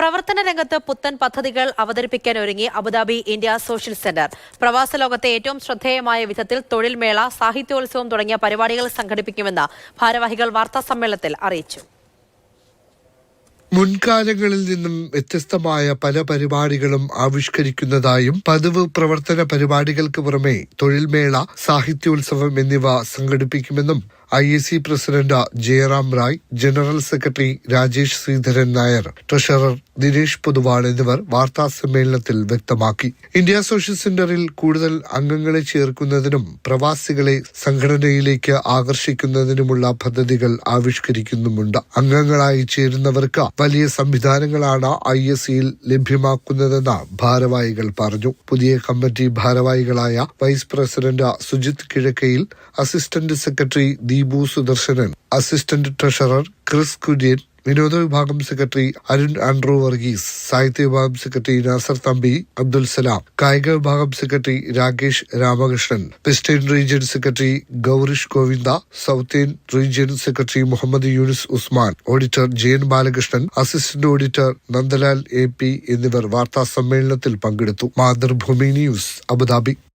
പ്രവർത്തന രംഗത്ത് പുത്തൻ പദ്ധതികൾ അവതരിപ്പിക്കാൻ ഒരുങ്ങി അബുദാബി ഇന്ത്യ സോഷ്യൽ സെന്റർ. പ്രവാസ ലോകത്തെ ഏറ്റവും ശ്രദ്ധേയമായ വിധത്തിൽ തൊഴിൽ മേള സാഹിത്യോത്സവം തുടങ്ങിയ പരിപാടികൾ സംഘടിപ്പിക്കുമെന്ന് ഭാരവാഹികൾ വാർത്താ സമ്മേളനത്തിൽ അറിയിച്ചു. മുൻകാലങ്ങളിൽ നിന്നും വ്യത്യസ്തമായ പല പരിപാടികളും ആവിഷ്കരിക്കുന്നതായും പതിവ് പ്രവർത്തന പരിപാടികൾക്ക് പുറമെ തൊഴിൽമേള സാഹിത്യോത്സവം എന്നിവ സംഘടിപ്പിക്കുമെന്നും I A C president Jayaram Rai general secretary Rajesh Sreedharan Nair treasurer Dinesh Poduval എന്നിവർ വാർത്താ സമ്മേളനത്തിൽ വ്യക്തമാക്കി. ഇന്ത്യ സോഷ്യൽ സെന്ററിൽ കൂടുതൽ അംഗങ്ങളെ ചേർക്കുന്നതിനും പ്രവാസികളെ സംഘടനയിലേക്ക് ആകർഷിക്കുന്നതിനുമുള്ള പദ്ധതികൾ ആവിഷ്കരിക്കുന്നുമുണ്ട്. അംഗങ്ങളായി ചേരുന്നവർക്ക് വലിയ സംവിധാനങ്ങളാണ് ഐ എസ് സിയിൽ ലഭ്യമാക്കുന്നതെന്ന് ഭാരവാഹികൾ പറഞ്ഞു. പുതിയ കമ്മിറ്റി ഭാരവാഹികളായ vice president Sujith Kizhakkayil assistant secretary Deepu Sudarsanan assistant treasurer Chris Kurian വിനോദ വിഭാഗം സെക്രട്ടറി അരുൺ ആൻഡ്രൂ വർഗീസ് സാഹിത്യ വിഭാഗം സെക്രട്ടറി നാസർ തമ്പി അബ്ദുൽ സലാം കായിക വിഭാഗം secretary Rakesh Ramakrishnan western region secretary Gourish Govinda southern region secretary Muhammad Yunus Usman auditor Jayan Balakrishnan assistant auditor Nandalal A P എന്നിവർ വാർത്താ സമ്മേളനത്തിൽ പങ്കെടുത്തു. Mathrubhumi news Abu Dhabi.